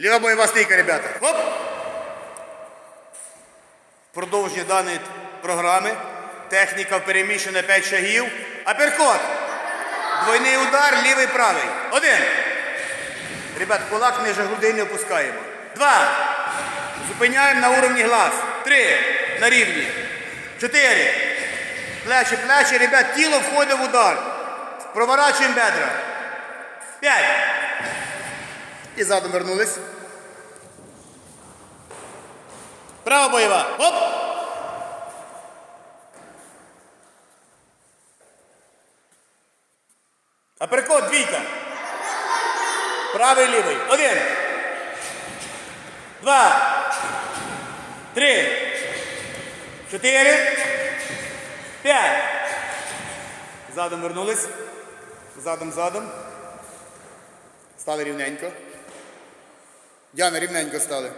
Ліва бойова стійка, ребята. Хоп! Продовження даної програми. Техніка переміщена 5 шагів. Аперкот. Двойний удар, лівий правий. Один. Ребят, кулак ниже грудей не опускаємо. Два. Зупиняємо на уровні глаз. Три. На рівні. Чотири. Плечі, плечі, ребят, тіло входить в удар. Проворачуємо бедра. П'ять. І задом вернулись. Права бойова. Оп! Аперкот, двійка. Правий, лівий. Один. Два. Три. Чотири. П'ять. Задом вернулись. Задом, задом. Стали рівненько. Діана, рівненько стали.